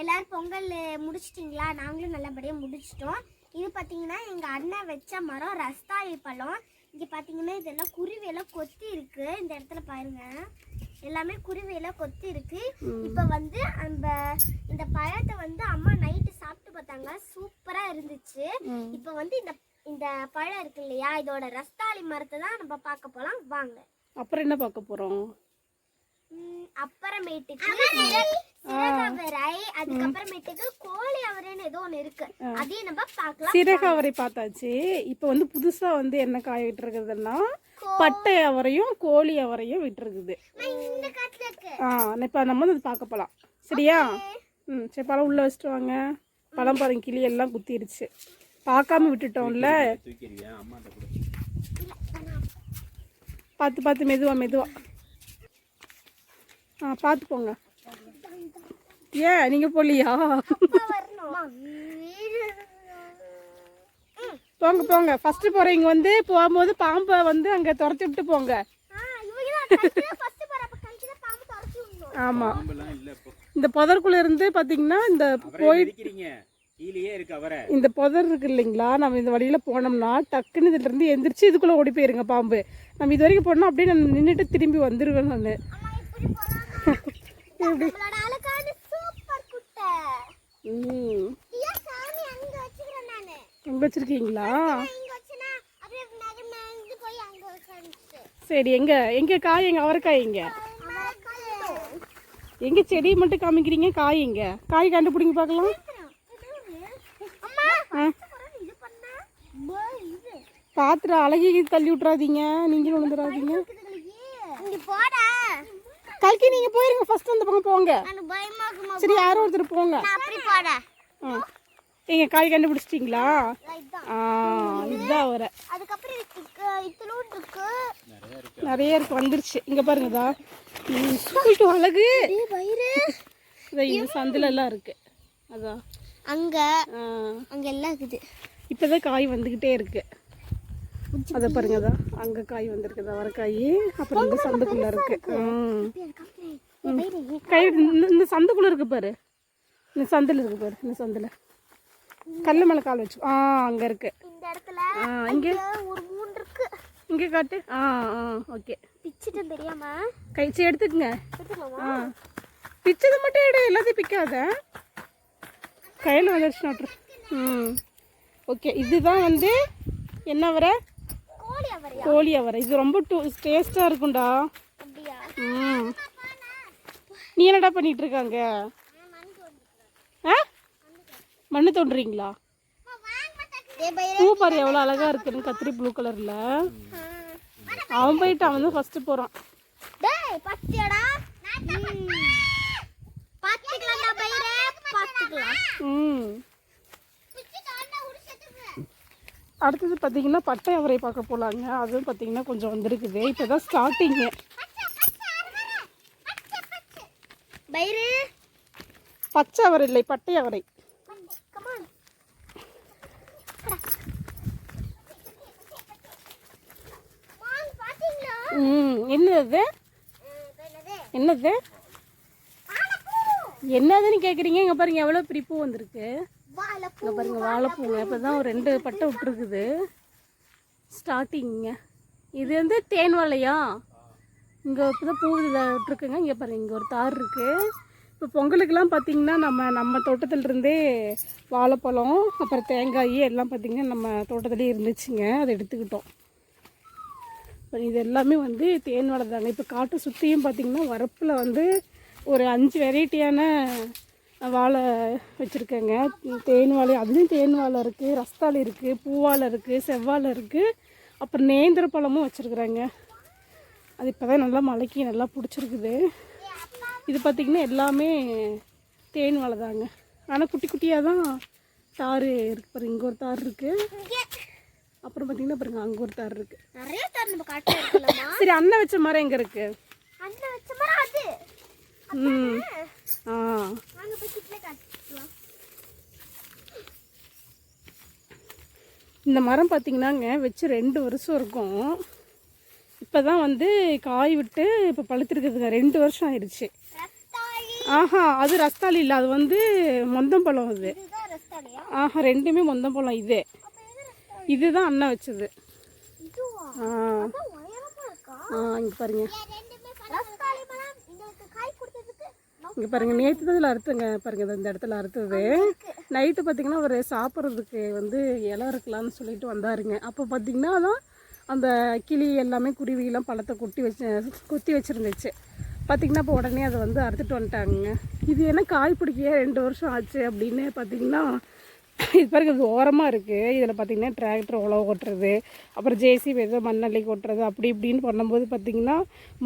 எல்லாரும் பொங்கல் முடிச்சிட்டிங்களா? நாங்களும் நல்லபடியாக முடிச்சிட்டோம். இது பார்த்தீங்கன்னா எங்கள் அண்ணன் வச்ச மரம் ரஸ்தாளி பழம். இங்கே பார்த்தீங்கன்னா இதெல்லாம் குருவியெல்லாம் கொத்தி இருக்கு. இந்த இடத்துல பாருங்க. எல்லாமே குருவியெல்லாம் கொத்தி இருக்கு. இப்போ வந்து அந்த இந்த பழத்தை வந்து அம்மா நைட்டு சாப்பிட்டு பார்த்தாங்க. சூப்பராக இருந்துச்சு. இப்போ வந்து இந்த இந்த பழம் இருக்கு இல்லையா? இதோட ரஸ்தாளி மரத்தை தான் நம்ம பார்க்க போகலாம் வாங்க. அப்புறம் என்ன பார்க்க போகிறோம் அப்புறமேட்டுக்கு சிற- சிறகவரை அதுக்கப்புறமேட்டுக்கு கோழி அவரைன்னு ஏதோ ஒண்ணு இருக்கு. அதையும் நம்ம பார்க்கலாம். சீரக அவரை பார்த்தாச்சு. இப்போ வந்து புதுசாக வந்து என்ன காய விட்டுருக்குதுன்னா பட்டை அவரையும் கோழி அவரையும் விட்டுருக்குது. இந்த காட்டுல இருக்கு. ஆ இப்போ நம்ம வந்து அது பார்க்க போகலாம் சரியா? ம் சரி பழம் உள்ளே வச்சுட்டு வாங்க. பழம் பாருங்க கிளி எல்லாம் குத்திருச்சு. பார்க்காம விட்டுட்டோம்ல. பார்த்து பார்த்து மெதுவா மெதுவா. ஆ பார்த்து போங்க ஏன் நீங்கள் போலியா? வரணும் போங்க. போங்க ஃபஸ்ட்டு போகிறவங்க வந்து போகும்போது பாம்பை வந்து அங்கே துரத்தி விட்டு போங்க. ஆமாம் இந்த புதருக்குள்ள இருந்து பார்த்தீங்கன்னா இந்த அவரை இந்த புதர் இருக்கு இல்லைங்களா? நம்ம இந்த வழியில் போனோம்னா டக்குன்னு இதுல இருந்து எந்திரிச்சு இதுக்குள்ளே ஓடி போயிருங்க பாம்பு. நம்ம இது வரைக்கும் போனோம் அப்படியே நான் நின்றுட்டு திரும்பி வந்துடுவேன் நான். இப்படி அங்க வச்சுருக்கீங்களா. சரி எங்கே எங்கே காய் எங்கே அவரைக்காய் எங்கே. எங்கே செடி மட்டும் காமிக்கிறீங்க? காய் எங்கே? காய் கண்டுபிடிங்க பார்க்கலாம். அம்மா, ஆ. இது பண்ணா? பா, இது. பாத்திரம் அழகி தள்ளி விட்றாதீங்க நீங்களும் விழுந்துடாதீங்க. கல்கி நீங்கள் போயிருங்க ஃபர்ஸ்ட் அந்த பக்கம் போங்க? சரி யாரோ ஒருத்தர் போங்க. எங்க காய் கண்டுபிடிச்சிட்டிங்களா? இதுதான். ஆ இதுதான் இருக்கு. நிறைய இருக்கு வந்துருச்சு. இங்க பாருங்கதா ஸ்கூல் அழகு. இந்த சந்தில எல்லாம் இருக்கு. அதான் அங்க அங்க எல்லாம் இருக்குது. இப்பதான் காய் வந்துகிட்டே இருக்கு. அதை பாருங்கதா அங்க காய் வந்திருக்குது அவரைக்காய் அப்புறம் இந்த சந்துக்குள்ள இருக்கு. ம். கை இந்த- சந்துக்குள்ள இருக்கு பாரு. இந்த சந்தில் இருக்கு பாரு இந்த சந்தில். கல்லு மேலே கால் வச்சு ஆ அங்க இருக்கு. ஆ இங்க? இங்க காட்டு. ஆ ஆ ஓகே. பிச்சுட்டு தெரியாம? கைச்சி எடுத்துக்கங்க. ஆ. பிச்சது மட்டும் எடு எல்லாத்தையும் பிக்காத. கையில் வந்துருச்சு நோட்ரு ம். ஓகே இதுதான் வந்து என்ன வர? கோழி அவரை. இது ரொம்ப டேஸ்ட்டாக இருக்கும்டா. ம். நீ என்னடா பண்ணிட்டு இருக்காங்க ஆ? மண்ணு தோண்டுறீங்களா? பூ பாரு எவ்வளோ அழகா இருக்குன்னு கத்திரி ப்ளூ கலரில். அவன் போயிட்டு அவன் தான் ஃபஸ்ட்டு போகிறான் ம். அடுத்தது பார்த்தீங்கன்னா பட்டை அவரை பார்க்க போகலாங்க அதுவும் பார்த்தீங்கன்னா கொஞ்சம் வந்திருக்குது. இப்போ தான் ஸ்டார்டிங்கு பச்சை அவரை இல்லை பட்டை அவரை. ம் என்னது? என்னது? என்னதுன்னு கேட்குறீங்க இங்கே பாருங்க எவ்வளோ பெரிய பூ வந்திருக்கு. இங்கே பாருங்க வாழைப்பூங்க. இப்போ தான் ஒரு ரெண்டு பட்டை விட்டுருக்குது. ஸ்டார்டிங்க இது வந்து தேன் வாழையா இங்கே இப்போ தான் பூ இதில் விட்டுருக்குங்க. இங்கே பாருங்க இங்கே ஒரு தார் இருக்குது இப்போ பொங்கலுக்கெல்லாம் பார்த்தீங்கன்னா நம்ம நம்ம தோட்டத்துலேருந்தே வாழைப்பழம் அப்புறம் தேங்காய் எல்லாம் பார்த்தீங்கன்னா நம்ம தோட்டத்துலேயே இருந்துச்சுங்க. அதை எடுத்துக்கிட்டோம். இப்போ இது எல்லாமே வந்து தேன் வாழை தாங்க. இப்போ காட்டை சுற்றியும் பார்த்தீங்கன்னா வரப்பில் வந்து ஒரு அஞ்சு வெரைட்டியான வாழை வச்சுருக்கேங்க. தேன் வாழை அதுலேயும் தேன் வாழை இருக்குது ரஸ்தாளி இருக்குது பூவாழை இருக்குது செவ்வாழை இருக்குது அப்புறம் நேந்திர பழமும் வச்சுருக்குறாங்க. அது இப்போ தான் நல்லா மலைக்கு நல்லா பிடிச்சிருக்குது. இது பார்த்திங்கன்னா எல்லாமே தேன் வாழை தாங்க. ஆனால் குட்டி குட்டியாக தான் தார் இருக்கு பாருங்க இங்கே ஒரு தார் இருக்குது அப்புறம் பார்த்தீங்கன்னா பாருங்க அங்கே ஒரு தார் இருக்குது சரி அண்ணன் வச்ச மரம் எங்கே இருக்குது அந்த வச்ச மரம் அது ம் ஆ இந்த மரம் பார்த்தீங்கன்னாங்க வச்சு ரெண்டு வருஷம் இருக்கும். இப்போ தான் வந்து காய் விட்டு இப்போ பழுத்திருக்குதுங்க. ரெண்டு வருஷம் ஆயிடுச்சு ஆஹா அது ரஸ்தாளி இல்லை அது வந்து மொந்தம்பழம் அது. ஆஹா ரெண்டுமே மொந்தம்பழம் இதே. ரஸ்தாலி இதுதான் அண்ணன் வச்சது. ஆ. ஆ இங்கே பாருங்க ரஸ்தாலி பழம் எங்களுக்கு காய் கொடுத்ததுக்கு இங்கே பாருங்க நேற்று தான் இதில் அறுத்துங்க. பாருங்க இந்த இடத்துல அறுத்தது. நைட்டு பார்த்தீங்கன்னா ஒரு சாப்பிட்றதுக்கு வந்து இலை இருக்கலாம்னு சொல்லிட்டு வந்தாருங்க. அப்போ பார்த்தீங்கன்னா அதான் அந்த கிளி எல்லாமே குருவியெல்லாம் பழத்தை கொட்டி வச்சு கொத்தி வச்சுருந்துச்சு. பார்த்தீங்கன்னா இப்போ உடனே அதை வந்து அறுத்துட்டு வந்துட்டாங்க இது என்ன காய் பிடிக்க ரெண்டு வருஷம் ஆச்சு அப்படின்னு பார்த்தீங்கன்னா இது பாருங்க இது ஓரமாக இருக்குது இதில் பார்த்தீங்கன்னா டிராக்டர் உழவு ஓட்டுறது அப்புறம் ஜேசிபி ஏதோ மண்ணள்ளி கொட்டுறது அப்படி இப்படின்னு பண்ணும்போது பார்த்தீங்கன்னா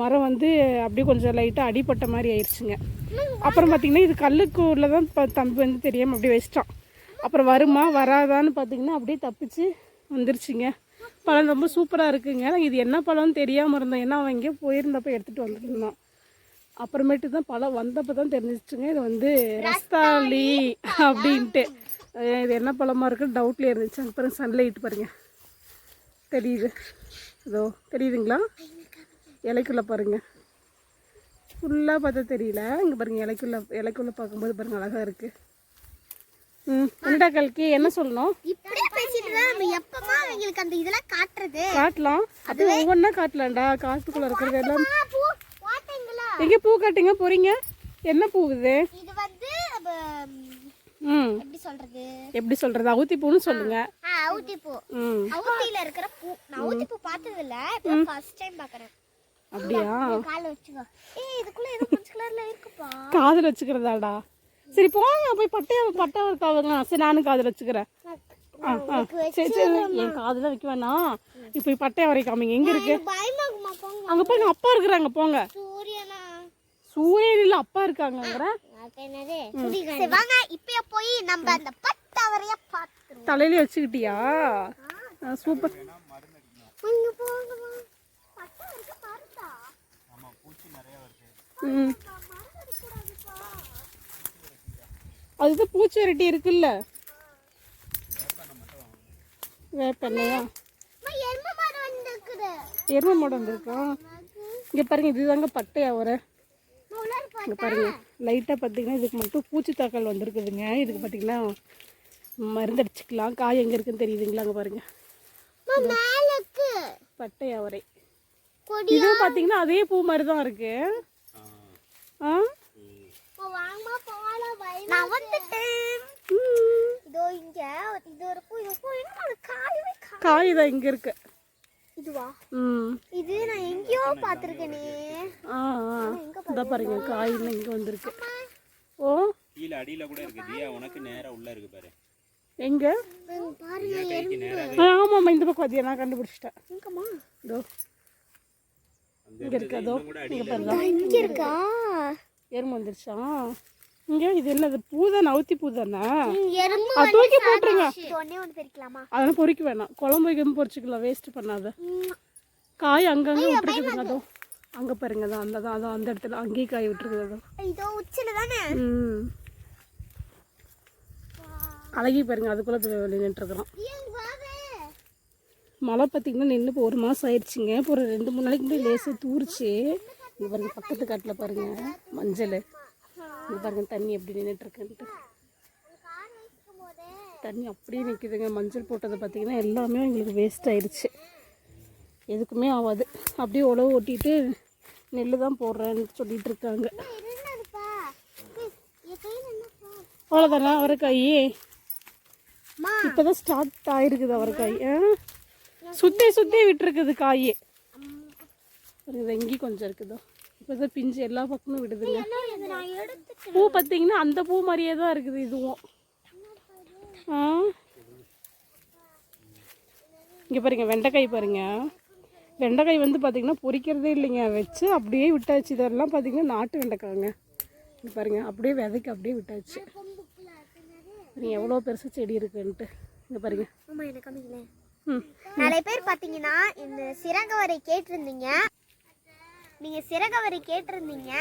மரம் வந்து அப்படியே கொஞ்சம் லைட்டாக அடிப்பட்ட மாதிரி ஆயிடுச்சுங்க அப்புறம் பார்த்திங்கன்னா இது கல்லுக்குள்ளே தான் இப்போ தம்பி வந்து தெரியாமல் அப்படியே வச்சிட்டான். அப்புறம் வருமா வராதான்னு பார்த்தீங்கன்னா அப்படியே தப்பிச்சு வந்துருச்சுங்க. பழம் ரொம்ப சூப்பராக இருக்குங்க. இது என்ன பழம்னு தெரியாமல் இருந்தோம். ஏன்னா அவன் இங்கே போயிருந்தப்போ எடுத்துகிட்டு வந்துருந்தான் அப்புறமேட்டு தான் பழம் வந்தப்போ தான் தெரிஞ்சிச்சுங்க. இது வந்து ரஸ்தாலி அப்படின்ட்டு. இது என்ன பழமாக இருக்குன்னு டவுட்லேயே இருந்துச்சு. அங்கே பாருங்க சன்லைட் பாருங்க. தெரியுது. இதோ தெரியுதுங்களா? இலைக்குள்ளே பாருங்க. ஃபுல்லாக பார்த்தா தெரியல. இங்கே பாருங்க இலைக்குள்ள இலைக்குள்ளே பார்க்கும்போது பாருங்க அழகாக இருக்குது ம் என்னடா கல்கி என்ன சொல்லணும்? காட்டலாம். அது ஒவ்வொன்றா காட்டலாம்டா. காட்டுக்குள்ளே இருக்கிறது எல்லாம் பூ வாட்டீங்களா? எங்கே பூ காட்டுங்க போகிறீங்க என்ன பூ இது? ம். சொல்றது? எப்படி சொல்கிறது அவுத்தி பூன்னு சொல்லுங்க. அவுத்தி பூ அவுத்தியில இருக்கிற பூ நான் அவுத்தி பூ பார்த்தது இல்ல இப்போ ஃபர்ஸ்ட் டைம் பார்க்கறேன். அப்படியா? கால வச்சுக்கோ. ஏய் இதுக்குள்ள ஏதோ பச்சை கலர்ல இருக்குப்பா. காதில் வச்சுக்கிறதாடா. சரி போங்க போய் பட்டையை பட்டை இருக்காதுங்க சரி நானும் காதில் வச்சுக்கிறேன். சரி சரி என் காதில் வைக்க வேணாம். இப்போ பட்டையை வரை காமிங்க எங்கே இருக்கு? போங்க. அங்கே போய் அப்பா இருக்கிறாங்க போங்க. சூரியனா சூரியன் இல்லை அப்பா இருக்காங்கங்கிற வாங்க. இப்பயே போய் நம்ம அந்த பட்டவரைய பார்த்துருவோம் தலையிலே வச்சுக்கிட்டியா? சூப்பர் அதுதான் பூச்சி வரட்டி இருக்குல்ல? வேப்பெண்ணையா? எருமை மாடு வந்துருக்குது. எருமை மாடு வந்திருக்கா? இங்கே பாருங்க இதுதாங்க பட்டையா போ இங்கே பாருங்க லைட்டாக பார்த்தீங்கன்னா இதுக்கு மட்டும் பூச்சி தாக்கல் வந்திருக்குதுங்க. இதுக்கு பார்த்தீங்கன்னா மருந்து அடிச்சுக்கலாம். காய் எங்கே இருக்குன்னு தெரியுதுங்களா அங்கே பாருங்க. மேலுக்கு. பட்டை அவரை. இதுவும் பார்த்தீங்கன்னா அதே பூ மாதிரி தான் இருக்கு. ஆ? காய் தான் இங்கே இருக்கு. இதுவா இது நான் எங்கேயோ பார்த்துருக்கேனே. ஆ ஆ. இதான் பாருங்க காய் இன்னும் இங்கே வந்திருக்கு. ஓ. கீழே அடியில கூட இருக்கு தியா உனக்கு நேரா உள்ள இருக்கு பாரு. எங்கே? ஆமாம்மா இந்த பக்கம் அதிகம் நான் கண்டுபிடிச்சிட்டேன். எங்கம்மா? இதோ. இங்கே இருக்கு கூட இங்கே பாருங்க. இங்க இருக்கா? எறும்பு வந்துருச்சா? இங்கே இது என்னது? பூ தானே அவுத்தி பூ தானே எறும்பு அது தூக்கி போட்டுருங்க. அதெல்லாம் பொறிக்க வேணாம். குழம்பு வைக்காம பொரிச்சுக்கலாம் வேஸ்ட் பண்ணாத. காய் அங்கங்கே விட்டுருக்குதுங்க அதோ அங்கே பாருங்க அதான் அந்த தான் அதான் அந்த இடத்துல. அங்கேயே காய் விட்டுருக்குது அதோ இதோ உச்சில தானே? ம். அழகி பாருங்க அதுக்குள்ளே நின்றுட்டுருக்குறோம். மழை பார்த்திங்கன்னா நின்று இப்போ ஒரு மாதம் ஆயிடுச்சுங்க. இப்போ ஒரு ரெண்டு மூணு நாளைக்கு முன்னாடி லேசாக தூரிச்சு. இங்கே பாருங்க பக்கத்து காட்டில் பாருங்க மஞ்சள். இது பாருங்க தண்ணி எப்படி நின்றுட்டுருக்குன்ட்டு தண்ணி அப்படியே நிற்கிதுங்க மஞ்சள் போட்டதை பார்த்தீங்கன்னா எல்லாமே எங்களுக்கு வேஸ்ட் ஆயிடுச்சு. எதுக்குமே ஆகாது அப்படியே உழவு ஓட்டிட்டு நெல் தான் போடுறேன்னு சொல்லிட்டு இருக்காங்க அவ்வளோதானா அவரைக்காய்? இப்போ தான் ஸ்டார்ட் ஆயிருக்குது அவரைக்காய். ஆ? சுத்தி விட்டுருக்குது காய். இது எங்கேயும் கொஞ்சம் இருக்குதோ? இப்போ தான் பிஞ்சு எல்லா பக்கமும் விடுதுங்க. பூ பார்த்தீங்கன்னா அந்த பூ மாதிரியே தான் இருக்குது இதுவும். ஆ. இங்கே பாருங்க வெண்டைக்காய் பாருங்க. வெண்டைக்காய் வந்து பார்த்தீங்கன்னா பொரிக்கிறதே இல்லைங்க. வச்சு அப்படியே விட்டாச்சு. இதெல்லாம் பார்த்தீங்கன்னா நாட்டு வெண்டைக்காய்ங்க. இங்க பாருங்க அப்படியே விதைக்கு அப்படியே விட்டாச்சு. பாருங்க எவ்வளோ பெருசு செடி இருக்குன்ட்டு. இங்கே பாருங்க. ஆமா எனக்கு காமிக்கல ம். நிறைய பேர் பாத்தீங்கன்னா இந்த சிறகவரை கேட்டிருந்தீங்க. நீங்க சிறகவரை கேட்டிருந்தீங்க.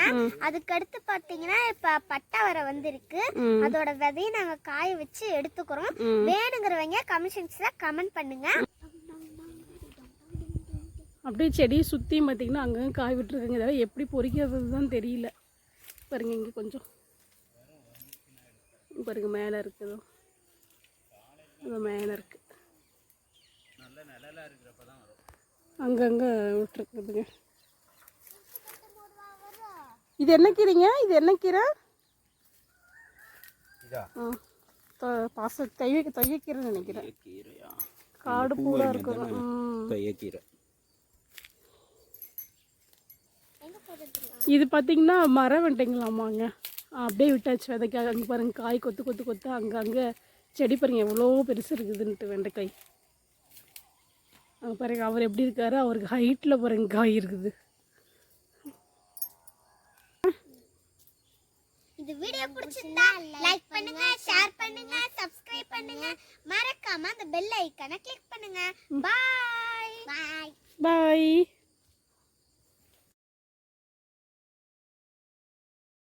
அதுக்கு அடுத்து பாத்தீங்கன்னா இப்ப பட்டவரை வந்திருக்கு. அதோட விதையை நாங்க காய வச்சு எடுத்துக்கிறோம். வேணுங்கிறவங்க கமெண்ட்ஸ்ல கமெண்ட் பண்ணுங்க. அப்படியே செடியை சுற்றியும் பார்த்தீங்கன்னா அங்கங்கே காய் விட்டுருக்குங்க. இதெல்லாம் எப்படி பொறிக்கிறது தான் தெரியல. பாருங்க இங்கே கொஞ்சம். பாருங்க மேலே இருக்குது அது மேலே இருக்கு. நல்ல நிழலா இருக்கிறப்ப தான் வரும். அங்கங்கே விட்டுருக்குதுங்க. இது என்ன கீரைங்க? இது என்ன கீரை? பாச தைய தையக்கீரை நினைக்கிறேன். காடு பூரா இருக்கும் ம். கையக்கீரை எங்க போடுறது இது பார்த்தீங்கன்னா மரம் வெண்டைங்களாமாங்க. அப்படியே விட்டாச்சு. விதைக்காக அங்கே பாருங்க காய் கொத்து கொத்து கொத்து அங்கே அங்கே. செடி பாருங்க எவ்வளோ பெருசு இருக்குதுன்ட்டு வெண்டைக்காய். அங்கே பாருங்க அவர் எப்படி இருக்காரு? அவருக்கு ஹைட்டில் பாருங்க காய் இருக்குது. இந்த வீடியோ பிடிச்சிருந்தா லைக் பண்ணுங்க ஷேர் பண்ணுங்க சப்ஸ்கிரைப் பண்ணுங்க. மறக்காம அந்த பெல் ஐகானை கிளிக் பண்ணுங்க. பாய் பாய் பாய்